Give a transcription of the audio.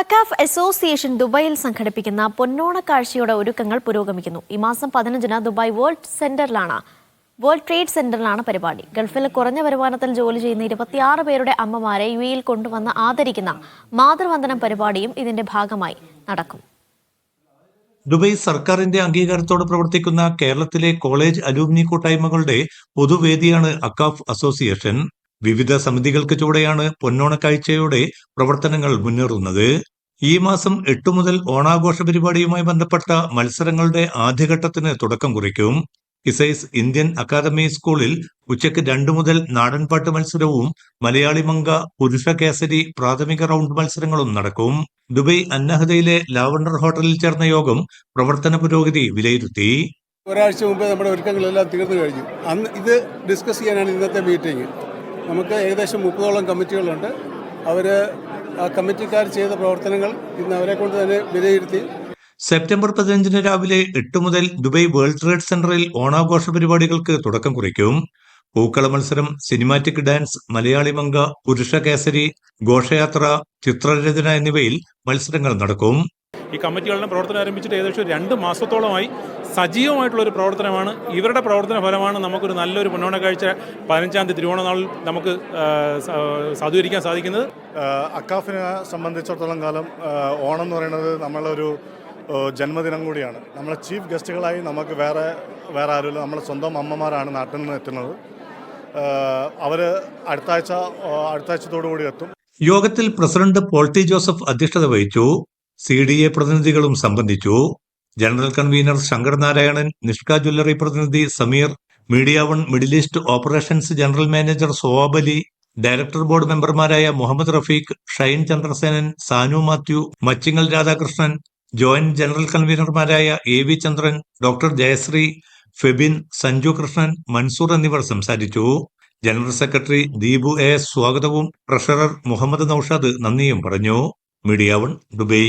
Akcaf association ദുബായിൽ സംഘടിപ്പിക്കുന്ന പൊന്നോണക്കാഴ്ചയുടെ ഒരുക്കങ്ങൾ പുരോഗമിക്കുന്നു. ഈ മാസം പതിനഞ്ചിന് ദുബായ് വേൾഡ് സെന്ററിലാണ് വേൾഡ് ട്രേഡ് സെന്ററിലാണ് പരിപാടി. ഗൾഫിൽ കുറഞ്ഞ വരുമാനത്തിൽ ജോലി ചെയ്യുന്ന ഇരുപത്തിയാറ് പേരുടെ അമ്മമാരെ യു എയിൽ കൊണ്ടുവന്ന് ആദരിക്കുന്ന മാതൃവന്ദനം പരിപാടിയും ഇതിന്റെ ഭാഗമായി നടക്കും. ദുബായ് സർക്കാരിന്റെ അംഗീകാരത്തോടെ പ്രവർത്തിക്കുന്ന കേരളത്തിലെ കോളേജ് അലൂമിനി കൂട്ടായ്മകളുടെ പൊതുവേദിയാണ് അക്കാഫ് അസോസിയേഷൻ. വിവിധ സമിതികൾക്ക് ചൂടെയാണ് പൊന്നോണക്കാഴ്ചയുടെ പ്രവർത്തനങ്ങൾ മുന്നേറുന്നത്. ഈ മാസം എട്ടു മുതൽ ഓണാഘോഷ പരിപാടിയുമായി ബന്ധപ്പെട്ട മത്സരങ്ങളുടെ ആദ്യഘട്ടത്തിന് തുടക്കം കുറിക്കും. ഇസൈസ് ഇന്ത്യൻ അക്കാദമി സ്കൂളിൽ ഉച്ചയ്ക്ക് രണ്ടു മുതൽ നാടൻപാട്ട് മത്സരവും മലയാളി മംഗ പുരുഷ കേസരി പ്രാഥമിക റൗണ്ട് മത്സരങ്ങളും നടക്കും. ദുബൈ അന്നഹദയിലെ ലാവണ്ടർ ഹോട്ടലിൽ ചേർന്ന യോഗം പ്രവർത്തന പുരോഗതി വിലയിരുത്തി. ഒരാഴ്ച മുമ്പേ നമ്മുടെ ഒരുക്കങ്ങളെല്ലാം തീർന്നു കഴിഞ്ഞു. അന്ന് ഇത് ഡിസ്കസ് ചെയ്യാനാണ് ഇന്നത്തെ മീറ്റിംഗ്. നമുക്ക് ഏകദേശം മുപ്പതോളം കമ്മിറ്റികളുണ്ട്. അവർ ആ കമ്മിറ്റിക്കാർ ചെയ്ത പ്രവർത്തനങ്ങൾ ഇന്ന് അവരെ കൊണ്ട് തന്നെ വിലയിരുത്തി. സെപ്റ്റംബർ പതിനഞ്ചിന് രാവിലെ എട്ട് മുതൽ ദുബൈ വേൾഡ് ട്രേഡ് സെന്ററിൽ ഓണാഘോഷ പരിപാടികൾക്ക് തുടക്കം കുറിക്കും. പൂക്കള മത്സരം സിനിമാറ്റിക് ഡാൻസ് മലയാളി മങ്ക പുരുഷ കേസരി ഘോഷയാത്ര ചിത്രരചന എന്നിവയിൽ മത്സരങ്ങൾ നടക്കും. ഈ കമ്മിറ്റികളുടെ പ്രവർത്തനം ആരംഭിച്ചിട്ട് ഏകദേശം രണ്ട് മാസത്തോളമായി സജീവമായിട്ടുള്ള ഒരു പ്രവർത്തനമാണ്. ഇവരുടെ പ്രവർത്തന ഫലമാണ് നമുക്കൊരു നല്ലൊരു മുന്നോണ കാഴ്ച പതിനഞ്ചാം തീയതി തിരുവോണനാളിൽ നമുക്ക് സാധൂകരിക്കാൻ സാധിക്കുന്നത്. അക്കാഫിനെ സംബന്ധിച്ചിടത്തോളം കാലം ഓണം എന്ന് പറയുന്നത് നമ്മളൊരു ഒരു ജന്മദിനം കൂടിയാണ്. നമ്മളെ ചീഫ് ഗസ്റ്റുകളായി നമുക്ക് വേറെ വേറെ ആരുമില്ല. നമ്മളെ സ്വന്തം അമ്മമാരാണ് നാട്ടിൽ നിന്ന് എത്തുന്നത്. അവർ അടുത്താഴ്ച ആഴ്ച ആഹ് അടുത്ത ആഴ്ചത്തോടു കൂടി എത്തും. യോഗത്തിൽ പ്രസിഡന്റ് പോൾട്ടി ജോസഫ് അധ്യക്ഷത വഹിച്ചു. സി ഡി എ പ്രതിനിധികളും സംബന്ധിച്ചു. General convener Shankar Narayanan Nishka jewellery പ്രതിനിധി Sameer media one middle east operations general manager Sowab Ali director board മെമ്പർമാരായ Muhammad Rafeeq Shine Chandrasenan Sanu Mathew Machingal Radhakrishnan joint general കൺവീനർമാരായ A V Chandran doctor Jayashree Febin Sanju Krishnan Mansoor എന്നിവർ സംസാരിച്ചു. General secretary Deepu A. സ്വാഗതവും treasurer Muhammad Naushad നന്ദിയും പറഞ്ഞു. Media one Dubai